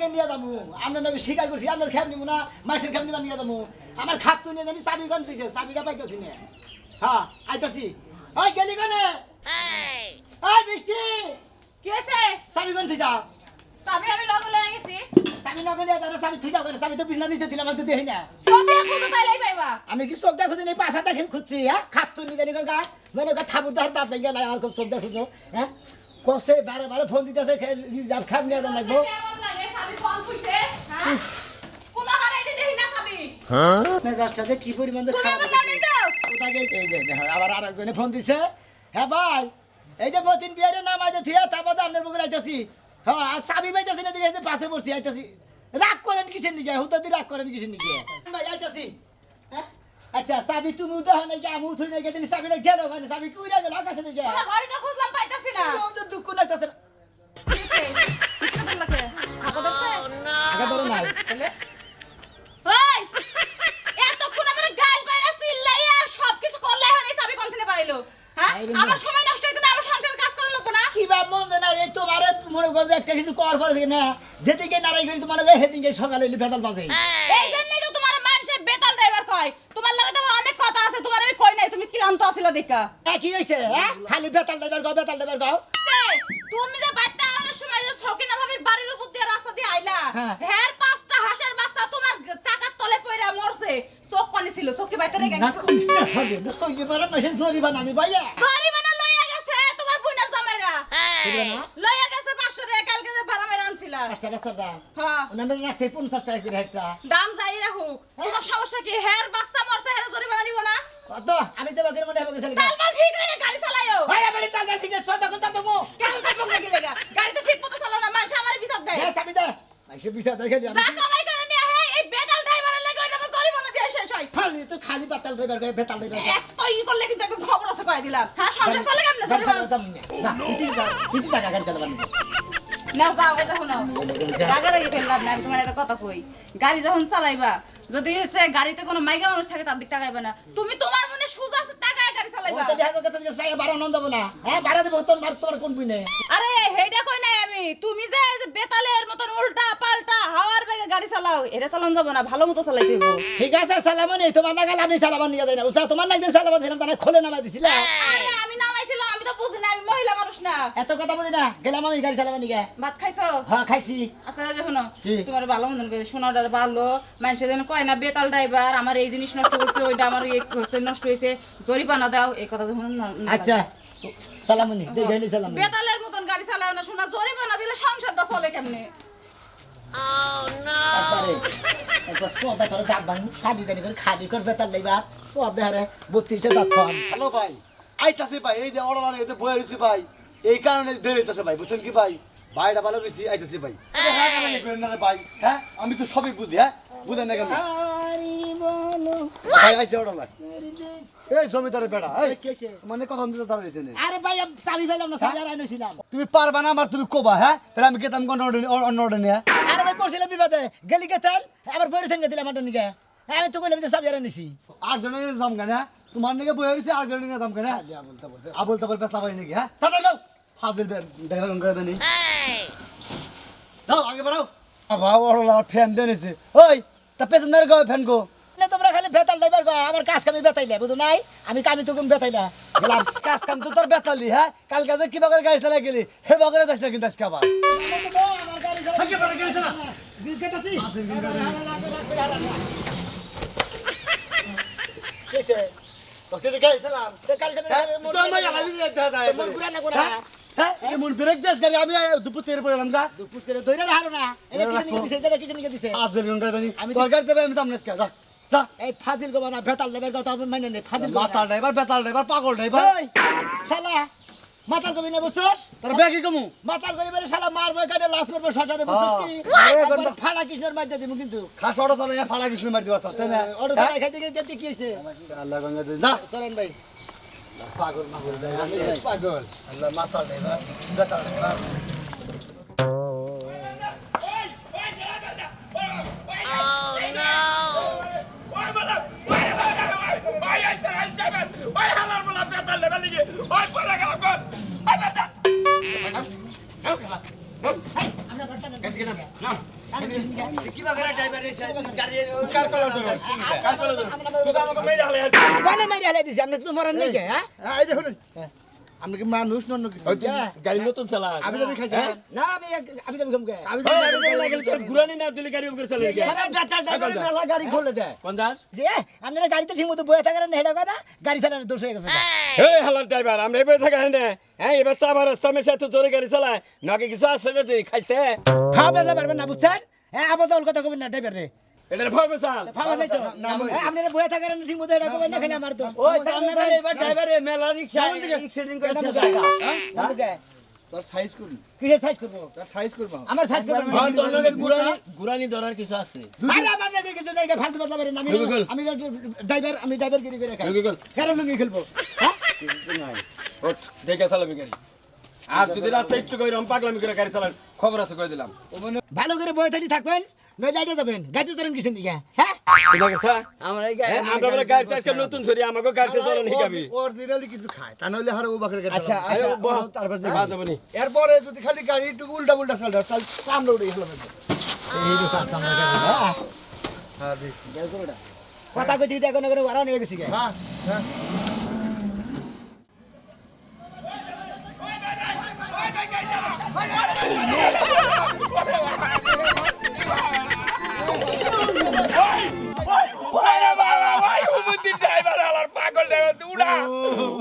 আগে নিয়ে যাব আপনার নাকি স্বীকার করছি আপনার খেপ নিবো না মাসের খেপ নিবা নিয়ে যাব আমার খাত নিয়ে জানি চাবি গন দিছে চাবিটা পাইতেছি না। হ্যাঁ আইতাছি। ওই গেলি গনে ওই বৃষ্টি কি হয়েছে চাবি গন যা চাবি আমি লগে লয়ে গেছি চাবি নগর নিয়ে যাও চাবি থুই যাও কেন? চাবি তো বিছনা নিতে দিলাম আমি তো দেখি না। সবে খুঁজো তাইলেই পাইবা। আমি কি চোখ নেই? পাশা দেখে খুঁজছি হ্যাঁ? জানি গা মানে ঠাকুর দার দাঁত ভেঙে লাই আমার চোখ দেখুছো হ্যাঁ? কষে বারে বারে ফোন দিতেছে রিজার্ভ নিয়ে যান লাগবো। হ্যাঁ মেজাজটা যে কি পরিমাণ আবার আর ফোন দিছে। হ্যাঁ ভাই এই যে মতিন বিয়ারের নাম আইতে থিয়া তারপর তো আপনার বুকে আইতেছি। হ্যাঁ আর সাবি পাইতেছি না দিকে পাশে পড়ছি আইতেছি। রাগ করেন কিসের নিকে? হুতাদি রাগ করেন কিসের নিকে? ভাই আইতেছি। হ্যাঁ? আচ্ছা সাবি তুমি উদাহ নাই আমি উঠুই নাই গেল ওখানে সাবি কুইরা গেল আকাশে দিকে তোমার খুঁজলাম পাইতাছি না। দুঃখ লাগতেছে না। আগে ধরো নাই তাহলে? ওই! এতক্ষণ আমার গাল বাইরা চিল্লাইয়া সবকিছু করলে এখন এই চাবি কোন পাইলো? হ্যাঁ? আমার সময় নষ্ট হইতো না, আমার সংসারের কাজ করা লাগবো না? কি বা মন না এই তোমার মনে করো একটা কিছু করার পরে থেকে না যেদিকে নারাই করি তোমার সেদিকে সকালে এলি বেতাল বাজে এই জন্যই তো তোমার মানুষে বেতাল ড্রাইভার কয়। তোমার লগে তো অনেক কথা আছে, তোমার আমি কই নাই, তুমি ক্লান্ত আছিলা দেখা। কি হয়েছে হ্যাঁ খালি বেতাল ড্রাইভার গাও বেতাল ড্রাইভার গাও তুমি যে বাড়িতে আসার সময় যে সকিনা ভাবির বাড়ির উপর আইলা, হ্যাঁ। হ্যার পাঁচটা হাঁসের বাচ্চা তোমার চাকার তলে পইরা মরছে। চোখ কনে ছিল, চোখে বাইতে রেখে না কইতে হবে না কইতে পারে না সে জরিমানা নি ভাইয়া জরিমানা লইয়া গেছে তোমার বোনের জামাইরা। লইয়া গেছে 500 টাকা, কালকে যে ভাড়া মেরে আনছিলা। পাঁচটা বাচ্চার দাম হ্যাঁ, ওনাদের রাখতে পঞ্চাশ টাকা করে একটা দাম যাই রাখুক। তোমার সমস্যা কি? হ্যার বাচ্চা মরছে, জরিমানা নিব না? কত আমি তো বাকির মধ্যে ঠিক গাড়ি চালাইও। ভাই আমি চাল ঠিক আছে সদা কথা তুমি কেমন তার পক্ষে কি গাড়ি তো ঠিক মতো চালাও না, মানুষ আমারে বিচার দেয়। হ্যাঁ সাবি দে আইসে বিছা দেখে আমি যা কামাই করে নিয়ে আহে, এই বেতাল ড্রাইভারের লেগে ওইটা আমার জরিমানা দিয়ে শেষ হয়। খালি তো খালি বেতাল ড্রাইভার গায়ে বেতাল ড্রাইভার এত ই করলে কিন্তু একদম খবর আছে কয়ে দিলাম। হ্যাঁ, সংসার চলে কেমনে? জরিমানা- যা তিতি যা তিতি টাকা গাড়ি চালাবার নাকি নাও, যাও, দেখো নাও। রাগারাগি করে লাভ নাই, আমি তোমার একটা কথা কই। গাড়ি যখন চালাইবা যদি হচ্ছে গাড়িতে কোনো মাইকা মানুষ থাকে তার দিক তাকাইবা না তুমি তোমার মনে সুজ আছে টাকায় গাড়ি ও তাহলে হাগো কথা যে সাই বারো নন্দ না। হ্যাঁ বারো দেবো তোর মার তোমার কোন বুইনে? আরে হেডা কই নাই আমি? তুমি যে বেতালের মতন উল্টা পাল্টা হাওয়ার বেগে গাড়ি চালাও এটা চালান যাব না ভালো মতো ঠিক আছে তোমার আমি সালাম নিয়ে যাই না বুঝছ তোমার না একদিন সালাম দিলাম তাহলে খোলে নামাই দিছিলে আরে আমি আমি তো বুঝি না আমি মহিলা মানুষ না। এত কথা বুঝি না গেলাম আমি গাড়ি চালাবার নিকে ভাত খাইছো? হ্যাঁ খাইছি। আচ্ছা দেখুন কি? তোমার ভালো করে সোনাটার ভালো মানুষের যেন কয় না বেতাল ড্রাইভার আমার এই জিনিস নষ্ট করছে ওইটা আমার এই হচ্ছে নষ্ট হয়েছে জরিপানা দাও এই কথা যখন আচ্ছা নি বেতালের মতন গাড়ি চালাও না শোনা জরিপানা দিলে সংসারটা চলে কেমনে? তারপরে একবার সব বেতার দাঁত ভাঙ শাড়ি জানি করে খালি কর বেতার লইবা সব দেহারে বত্রিশটা দাঁত খাওয়াম হ্যালো ভাই। আইতাছে ভাই এই যে অর্ডার এতে বয়ে রয়েছে ভাই। এই কারণে দেরি হইতাছে ভাই বুঝছেন কি ভাই? ভাইটা ভালো রয়েছি আইতাছে ভাই। হ্যাঁ কেন ইয়ে করেন না ভাই হ্যাঁ আমি তো সবই বুঝি হ্যাঁ? বুঝেন না কেন? ভাই আইছে অর্ডার এই জমিদারের বেড়া এই? মানে কথা দিতে দাঁড়িয়েছে নে। আরে ভাই আমি চাবি পেলাম না চাবি আর আইনছিলাম তুমি পারবা না আমার তুমি কোবা হ্যাঁ? তাহলে আমি গেতাম কোন অন্য অর্ডার নিয়ে। আরে ভাই পড়ছিলাম বিবাদে গেলি গেতেল আবার বইরে থেকে দিলাম আমার নিকে আমি তো কইলাম যে চাবি আইনছি আর জনের দাম হ্যাঁ? তোমার নিকে বয়ে রয়েছে আর জনের দাম কেন হ্যাঁ বলতে বলতে আবল তাবল পেশা পাই নাকি হ্যাঁ তাহলে নাও ফাজিল ড্রাইভার করে দেনি দাও আগে বাড়াও বাবা ওরা ফ্যান দেনেছে ওই তা পেছনের গো ফ্যান গো না তোমরা খালি বেতাল ড্রাইভার গো আমার কাজ কামি বেতাইলে বুঝো নাই আমি কামি তো বেতাইলা গেলাম কাজ কাম তো তোর বেতালি হ্যাঁ কালকে যে কিবা করে গাড়ি চালাই গেলি হে বকরে যাস না কিন্তু আজকে আবার আমার গাড়ি হ্যাঁ আমি হয় না। হ্যাঁ দুপুর তেরে পড়লাম গা দুপুর না। এটা ধরে কিসের নিকে রাখো। দিছে? এটা কিসের আজ দিন আমি তোর দেবে আমি দাম নেস যা যা এই ফাজিল গো না বেতাল ড্রাইভার কথা মাইনে নে ফাজিল মাতাল ড্রাইভার বেতাল ড্রাইভার পাগল ড্রাইভার মাতাল কবি না বুঝছস তোর ব্যাগই কমু। মাতাল করি বলে শালা মারবো কাটে লাশ মারবো শশানে বুঝছস কি? হ্যাঁ। আরে একবার ফাড়া কৃষ্ণের মার দিমু কিন্তু। খাস অটো চালাই ফাড়া কৃষ্ণ মারি দিবার তাই না? হ্যাঁ? খাইতে গিয়ে যেতে কি হইছে আল্লাহ গঙ্গা দে যা। চলেন ভাই। পাগল পাগল পাগল। আল্লাহ মাতাল ড্রাইভার বেতাল ড্রাইভার কিবা করে ড্রাইভার এসে গাড়ি কোনে মারি হালাই আপনি তো মরেন নাই কে হ্যাঁ? এই দেখুন আপনি কি মানুষ নন্য কিছু? গাড়ি নতুন চালা আমি যদি খাইছি না আমি আমি যাবি ঘুমকে আমি তো ঘুরানি না গাড়ি উপরে চালিয়ে গেছে মেলা গাড়ি খুলে দেয়। কোন যে আপনারা গাড়িতে ঠিক মতো বয়ে থাকেন না হেডা করে গাড়ি চালানো দোষ হয়ে গেছে। এই। হালাল ড্রাইভার আমরা এবার থাকা হ্যাঁ হ্যাঁ এবার চাবার রাস্তা মেশে এত জোরে গাড়ি চালায়। নাকি কিছু আছে খাইছে? খাওয়া পারবেন না বুঝছেন? হ্যাঁ কথা কবেন না ড্রাইভার রে। এটা ভয় চাল ফাওয়া যাইতো? হ্যাঁ, বয়ে থাকেন ঠিক মতো হেডা করবেন না খালি আমার দোষ। ওই সামনে গাড়ি এবার ড্রাইভারে মেলা রিক্সা এক্সিডেন্ট করে হ্যাঁ? তোর সাইজ করবি কিসের সাইজ করব? তোর সাইজ করব। আমার সাইজ করবেন হ্যাঁ তোর লগে ঘুরানি ঘুরানি ধরার কিছু আছে। আরে আমার নাকি কিছু নাই ফালতু বাতলা পারেন আমি আমি ড্রাইভার আমি ড্রাইভার গিরি করে খাই। লুঙ্গি খেলব। হ্যাঁ দেখে চালাবি গাড়ি। আর যদি রাস্তা একটু করে রম পাগলামি করে গাড়ি চালান খবর আছে কই দিলাম। ভালো করে বয়ে থাকি থাকবেন? নয় যাইতে যাবেন গাড়িতে চলেন কিসের দিকে হ্যাঁ? আমার হ্যাঁ, আমরা গাড়িতে আজকে নতুন সরি আমাকে গাড়িতে চলন শিখাবি অরিজিনালি কিছু খায় তা নইলে হারে ও বাকের গাড়ি আচ্ছা আচ্ছা তারপর এরপরে যদি খালি গাড়ি একটু উল্টা উল্টা তাহলে গেলাম হ্যাঁ কথা কইতে এখন এখন ওরাও নিয়ে গেছি। হ্যাঁ।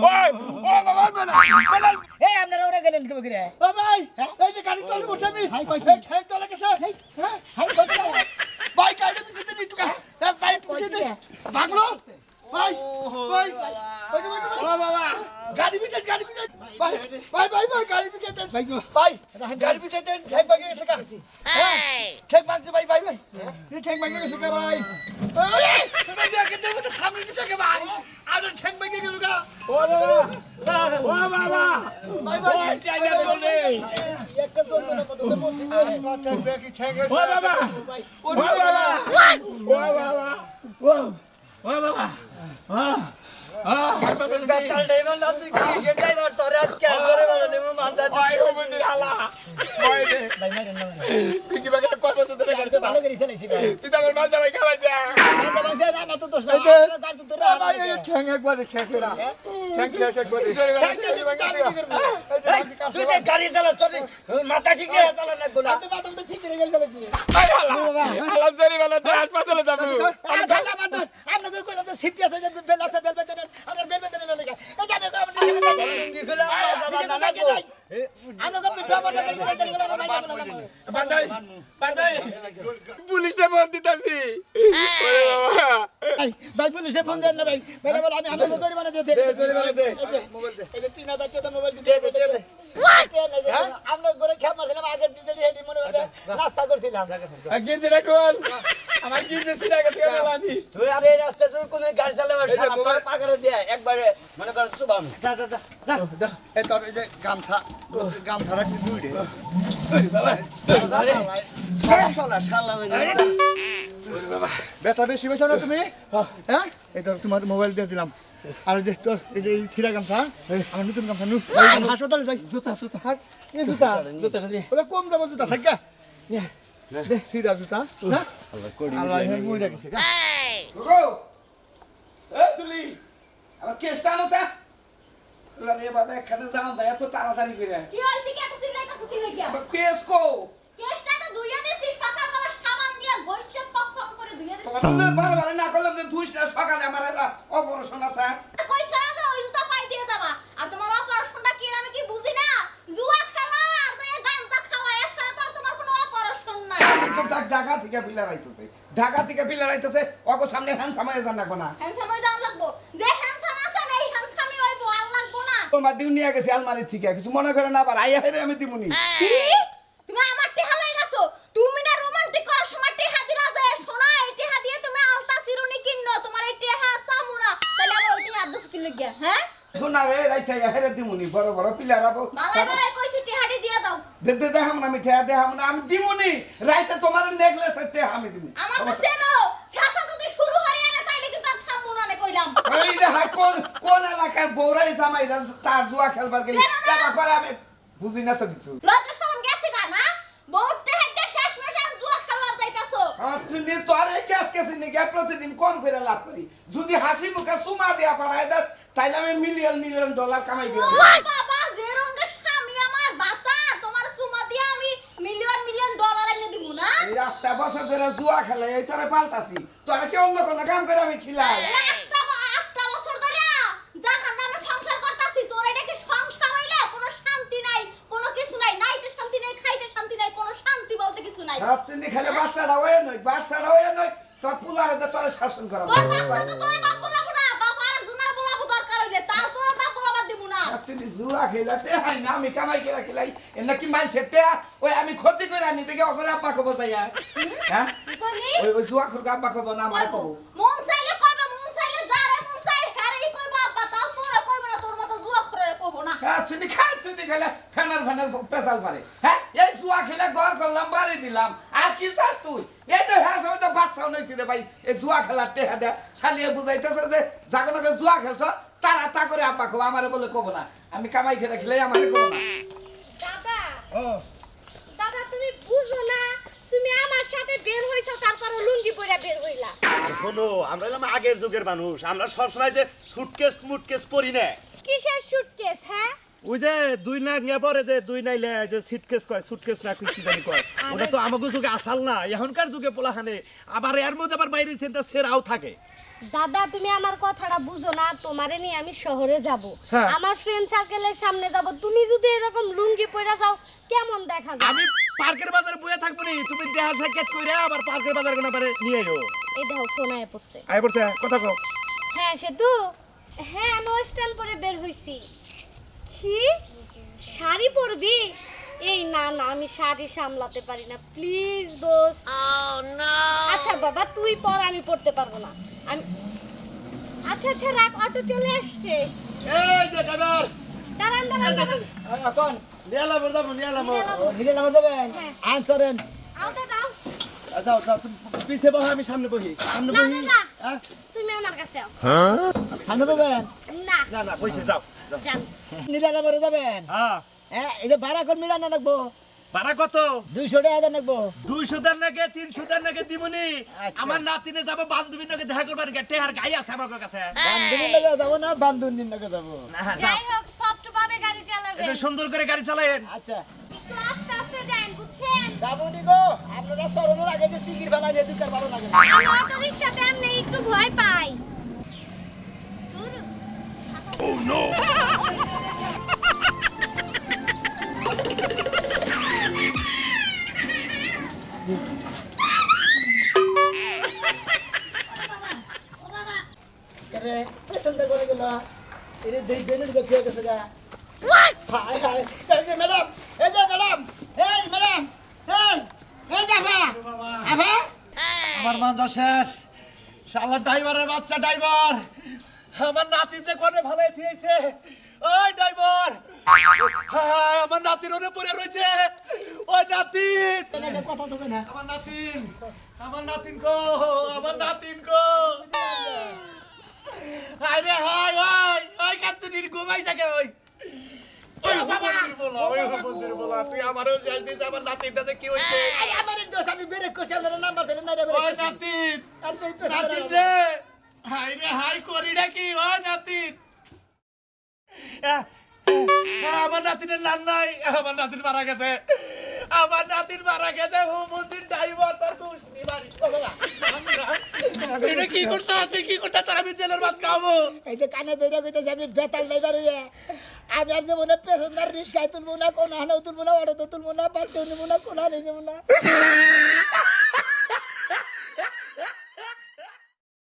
হ্যাঁ এই আপনারা ওরা গেলেন কি বকিরে ও ভাই এই যে গাড়ি চালাতে বসে আমি হাই কই ঠেক চলে গেছে হ্যাঁ হাই কই ভাই গাড়ি কা ভাই পিছতে ভাগলো ভাই ভাই ভাই ভাই বাবা গাড়ি পিছতে গাড়ি পিছতে ভাই ভাই ভাই ভাই গাড়ি পিছতে ভাই ভাই গাড়ি পিছতে ঠেক ভাগে গেছে কা হ্যাঁ ঠেক ভাগছে ভাই ভাই ভাই ঠেক ভাগে গেছে কা ভাই তো সামনে দিছে কা ভাই ও বাবা ও বাবা একটা জোর করে মতো বলছি ঠেক ভাগে ঠেক গেছে ও বাবা ও বাবা তোরে মাথা ভাই তুই তো আমার মাঝে ভাই খেলা যা তো দোষ না গাড়ি তো তোরা ভাই এই ঠ্যাং একবারে শেষ করা ঠ্যাং শেষ একবারে তুই যে গাড়ি চালাস তোর মাথা ঠিক আছে চালা না গোলা তো মাথা তো ঠিক করে গাড়ি হালা হালা জরি বালা দে হাসপাতালে যাব। আরে খালা আমার আপনাদের কইলাম তো সিফটি আছে যে বেল আছে বেল বেতন আপনার বেল বেতন লাগে। এই যাবে আপনি কি গলা নিজে তো যাকে যাই আমরা কম মিঠা মজা করে করে গেল না ভাই গেল বান্দাই বান্দাই পুলিশে ফোন দিতেছি। ভাই ভাই পুলিশে ফোন দেন না ভাই। ভাই বলে আমি আমি জরিমানা দিতে মোবাইল দে। এই যে তিন হাজার টাকা মোবাইল দিতে আপনার ঘরে খেপ মারছিলাম আগের টিচারি হেডি মনে হচ্ছে নাস্তা করছিলাম। আর গিয়ে দিনা কোন আমার গিয়ে সিনা গেছে গেল আমি তুই আর এই রাস্তায় তুই কোন গাড়ি চালাবার সারা তোর পাকারে দিয়ে একবারে মনে কর শুভাম এই তোর এই যে গামছা গামছা রাখছি দুই রে? শালা শালা বেশি পেয়েছ না তুমি? হ্যাঁ? এই তো তোমার মোবাইল দিয়ে দিলাম। আর যে তোর এই যে ছিঁড়া গামছা আমার নতুন গামছা নু হাসপাতালে যাই। জুতা জুতা। থাক এই জুতা। জুতাটা দে ওটা কম দাম জুতা থাক গা। নে ছিঁড়া জুতা হ্যাঁ আল্লাহ হ্যাঁ মুই রাখছে গা তুলি! আমার কেসটা আনো স্যার তুই বাদা এখানে যাও না এত তাড়াতাড়ি করে। কি হইছে কি এত চিল্লাইতা সুতি লাগিয়া? কেস কো। কেসটা তো দুইয়া দিছি সকালবেলা সাবান দিয়া গইছে পক পক করে দুইয়া দিছি তোমার যে বারবার না করলাম না সকালে আমার একটা অপারেশন আছে। কই ছাড়া যে ওই জুতা পাই দিয়ে যাবা। আর তোমার অপারেশনটা কি আমি কি বুঝি না? জুয়া খেলা আর এই গাঞ্জা খাওয়া এছাড়া তো তোমার কোনো অপারেশন নাই। আমি তো ঢাকা থেকে পিলার আইতেছে। ঢাকা থেকে পিলার আইতেছে অগো সামনে হ্যান্ডসাম হয়ে যান না। হ্যান্ডসাম হয়ে যাওয়া লাগবো। যে হ্যান্ডসাম আছে এই হ্যান্ডসামই হইবো আর লাগবো না। তোমার ডিউ নিয়ে গেছে আলমারি থেকে। কিছু মনে করে না আবার আইয়া হেরে আমি দিমুনি। কি তুমি আমার টেহা লই গেছো তুমি না রোমান্টিক করার সময় টেহা দিলা যে সোনা এই টেহা দিয়ে তুমি আলতা সিরুনি কিন্ন তোমার এই টেহা সামুনা তাহলে আমার ওই টেহা দশ কিলো গিয়া হ্যাঁ রাইতে হেরে দিমুনি বড় বড় পিলার আবো। দে দে না দেখাম না আমি দিমুনি রাইতে তোমার নেকলেস তে আমি দিমু আমার তো সেনো ছাসা যদি শুরু হরিয়া না তাইলে কিন্তু আর থামবো না কইলাম। এই রে হাই কোন কোন এলাকার বৌরাই জামাই তার জুয়া খেলবার গেলে। টাকা করে আমি বুঝি না তো কিছু লজ্জা শরম গেছে গা না। বহুত টেহা শেষ মেশান জুয়া খেলার আচ্ছা তোর এই ক্যাশ ক্যাশ নিয়ে প্রতিদিন কম করে লাভ করি। যদি হাসি মুখে সুমা দেয়া পাঠায় দাস তাইলে আমি মিলিয়ন মিলিয়ন ডলার কামাই করি বাবা যে রঙের স্বামী আমার বাতা তোমার সুমা দিয়ে আমি মিলিয়ন মিলিয়ন ডলার এনে দিব না? এই আটটা বছর ধরে জুয়া খেলে এই তোরে পাল্টাছি। তোরা কি অন্য কোনো কাম করে আমি খিলাই? একটা আটটা বছর ধরে যাহার নামে সংসার করতাছি তোর এটা কি সংসার হইলে কোনো শান্তি নাই কোনো কিছু নাই। নাইতে শান্তি নাই খাইতে শান্তি নাই কোনো শান্তি বলতে কিছু নাই। খেলে বাচ্চাটা হয়ে নয় বাচ্চাটা হয়ে নয় তোর পুলারে তো তোরে শাসন করা তোর বাচ্চা তো তোর বাপ বলাবো না বাপ আর একজনের বলাবো দরকার হইলে তাও তোর বাপ বলাবার দিব না খেলা তে হাই না আমি কামাই খেলা খেলাই। নাকি মানছে তে ওই আমি ক্ষতি করে আনি দেখে ওখানে আব্বা কব তাই হ্যাঁ? ওই জুয়া খুরকে আব্বা কব না আমার কইবো কব মন চাইলে কইবে মন চাইলে যারে মন চাই হ্যারেই কইবা আব্বা তাও তোরে কইবে না তোর মতো জুয়া করে কইবো না হ্যাঁ চুনি খাই চুনি খেলে ফেনার ফেনার পেশাল পারে। হ্যাঁ? এই জুয়া খেলে ঘর করলাম বাড়ি দিলাম। আর কি চাস তুই? এই তো হ্যাঁ সময় তো বাচ্চাও নাই রে ভাই এই জুয়া খেলার টেহা দেয়া। ছালিয়ে বুঝাইতেছে যে যাকে জুয়া খেলছ তারা তা করে আব্বা কব আমারে বলে কব না। আমি কামাই খেলে খেলে আমারে কব না। দাদা দাদা তুমি বুঝো না তুমি আমার সাথে বের হইছো তারপর লুঙ্গি পরে বের হইলা। শোনো আমরা হলাম আগের যুগের মানুষ। আমরা সবসময় যে সুটকেস মুটকেস পরি না। কিসের সুটকেস হ্যাঁ? ওই যে দুই নিয়ে পরে যে দুই নাইলে যে সিটকেস কয় সুটকেস না জানি কয়। ওটা তো আমাকে যুগে আসাল না এখনকার যুগে পোলাখানে। আবার এর মধ্যে আবার বাইরে চিন্তা সেরাও থাকে। দাদা তুমি আমার কথাটা বুঝো না তোমারে নিয়ে আমি শহরে যাব। হ্যাঁ। আমার ফ্রেন্ড সার্কেলের সামনে যাব। তুমি যদি এরকম লুঙ্গি পরে যাও কেমন দেখা যায়? আমি পার্কের বাজারে বয়ে থাকব নি তুমি দেহা সাক্ষাৎ আবার পার্কের বাজার কোন পারে নিয়ে যাও এই দেখো ফোন আয় পড়ছে। আই পড়ছে কথা কও। হ্যাঁ সে তো হ্যাঁ আমি ওয়েস্টার্ন পরে বের হইছি। কি? শাড়ি পরবি? এই না না আমি শাড়ি সামলাতে পারি না। প্লিজ দোস্ত। আচ্ছা বাবা তুই পর আমি পড়তে পারব না। আমি আচ্ছা আচ্ছা রাখ অটো চলে আসছে। এই যে ড্রাইভার দাঁড়ান দাঁড়ান এখন নিয়ে এলাম যাব নিয়ে এলাম। মিলে নাম্বার দেবেন হ্যাঁ। আনসারেন আওতা দাও যাও যাও তুমি পিছিয়ে বসো আমি সামনে বহি সামনে না, বহি না, না। হ্যাঁ? তুমি আমার কাছে আও। সামনে পাবেন না। না না বসে যাও। নীলা নাম্বারে যাবেন? হ্যাঁ। হ্যাঁ এই যে ভাড়া কোন মিলা না রাখব ভাড়া কত? দুইশো টাকা দেন দুইশো দেন নাকি তিনশো দেন নাকি দিবনি আচ্ছা। আমার নাতিনে যাব বান্ধবীর নাকি দেখা করবার গেটে আর গাই আছে আমার কাছে। বান্ধবীর নাকি যাব না বান্ধবীর নাকি যাব। যাই হোক সফট ভাবে গাড়ি চালাবে এত সুন্দর করে গাড়ি চালায়েন। আচ্ছা। একটু আস্তে আস্তে যান বুঝছেন? যাব নি গো। আপনারা সরণের আগে যে ফেলা দিয়ে দুকার ভালো লাগে। আমি অটো রিক্সাতে এমনি একটু ভয় পাই। আরে পেছনটা করে গেল এরে দেই বেনুর গতি হয়ে গেছে গা হাই হাই এই যে ম্যাডাম এই যে ম্যাডাম এই ম্যাডাম এই এই যাবা আবা আমার মাঞ্জা শেষ। শালা ড্রাইভারের বাচ্চা ড্রাইভার আমার নাতি যে কোনে ভালো থিয়েছে ওই ড্রাইভার! হায়, আমার নাতির ওরে পড়ে রয়েছে। ওই নাতিন কথা তো না। আমার নাতিন আমার নাতিন কো আমার নাতিন কো হায় রে হায় ওই ওই কাচ্চুনির ঘুমাই থাকে ওই। ওই বলা ওই হুকুমন্দির বলা তুই আমারও জাল দিস আমার নাতিনটা যে কি হইছে আমার দোষ আমি বেরেক করছি আপনার নাম্বার ছিল না রে ওই বেরেক নাতিন আর নাতিন রে! হাই রে হাই করি নাকি ও নাতিন। আমার নাতিনের নাম নাই, আমার নাতিন মারা গেছে। আমার নাতিন মারা গেছে, হু মন্দির ড্রাইভার তোর দুষ্টি বাড়ি। ও। এটা কি করতে তুই কি করতে তোর আমি ভাত খাব। এই যে কানে ধরে কইতেছে, আমি বেতাল ড্রাইভার হইয়া আমি আর জীবনে পেছনদার রিস্কায় তুলবো না, কোন হানাও তুলবো না অটো তুলবো না পাল্টে নিবো না, কোন যাব না।